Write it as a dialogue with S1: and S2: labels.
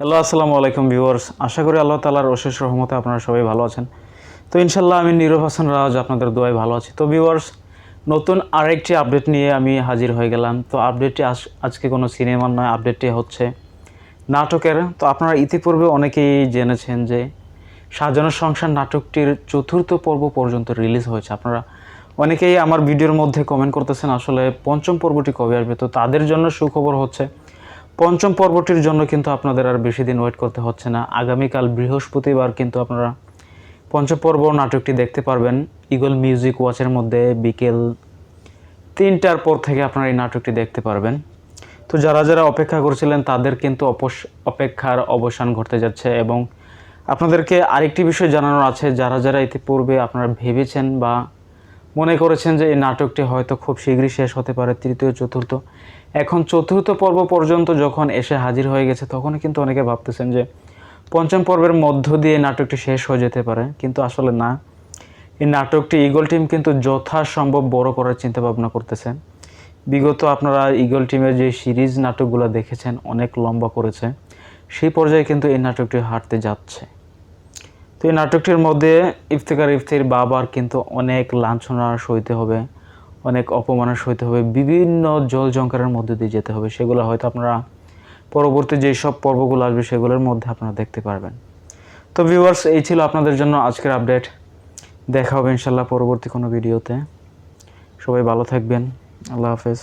S1: Hello, আসসালামু আলাইকুম viewers. আশা করি আল্লাহ তালার অশেষ রহমতে আপনারা সবাই ভালো আছেন। তো ইনশাল্লাহ আমি নীরব হাসান রাজ আপনাদের দোয়ায় ভালো আছি। তো ভিউয়ার্স, নতুন আরেকটি আপডেট নিয়ে আমি হাজির হয়ে গেলাম। তো আপডেটটি আজ- আজকে কোনো সিনেমার নয়, আপডেটটি হচ্ছে নাটকের। তো আপনারা ইতিপূর্বে অনেকেই জেনেছেন যে সাজানো সংসার নাটকটির চতুর্থ পর্ব পর্যন্ত রিলিজ হয়েছে। আপনারা অনেকেই আমার ভিডিওর মধ্যে কমেন্ট করতেছেন, আসলে পঞ্চম পর্বটি কবে আসবে? তো তাদের জন্য সুখবর হচ্ছে পঞ্চম পর্বটির জন্য কিন্তু আপনাদের আর বেশি দিন ওয়েট করতে হচ্ছে না। আগামীকাল বৃহস্পতিবার কিন্তু আপনারা পঞ্চম পর্ব নাটকটি দেখতে পারবেন। ইগল মিউজিক ওয়াচের মধ্যে বিকেল তিনটার পর থেকে আপনারা এই নাটকটি দেখতে পারবেন। তো যারা যারা অপেক্ষা করছিলেন, তাদের কিন্তু অপেক্ষার অবসান ঘটতে যাচ্ছে এবং আপনাদেরকে আরেকটি বিষয় জানানোর আছে। যারা যারা ইতিপূর্বে আপনারা ভেবেছেন বা মনে করেছেন যে এই নাটকটি হয়তো খুব শীঘ্রই শেষ হতে পারে, তৃতীয়, চতুর্থ। এখন চতুর্থ পর্ব পর্যন্ত যখন এসে হাজির হয়ে গেছে তখন কিন্তু অনেকে ভাবতেছেন যে পঞ্চম পর্বের মধ্য দিয়ে নাটকটি শেষ হয়ে যেতে পারে, কিন্তু আসলে না। এই নাটকটি ইগল টিম কিন্তু যথাসম্ভব বড় করার চিন্তা ভাবনা করতেছে। বিগত আপনারা ইগল টিমের যে সিরিজ নাটকগুলো দেখেছেন, অনেক লম্বা করেছে। সেই পর্যায়ে কিন্তু এই নাটকটি হাঁটতে যাচ্ছে। তো এই নাটকটির মধ্যে ইফতেকার ইফতির বাবার কিন্তু অনেক লাঞ্ছনা সইতে হবে, অনেক অপমানের সইতে হবে, বিভিন্ন জল জঙ্কারের মধ্যে দিয়ে যেতে হবে। সেগুলো হয়তো আপনারা পরবর্তী যেই সব পর্বগুলো আসবে সেগুলোর মধ্যে আপনারা দেখতে পারবেন। তো ভিউয়ার্স এই ছিল আপনাদের জন্য আজকের আপডেট দেখা হবে ইনশাল্লাহ পরবর্তী কোনো ভিডিওতে। সবাই ভালো থাকবেন। আল্লাহ হাফেজ।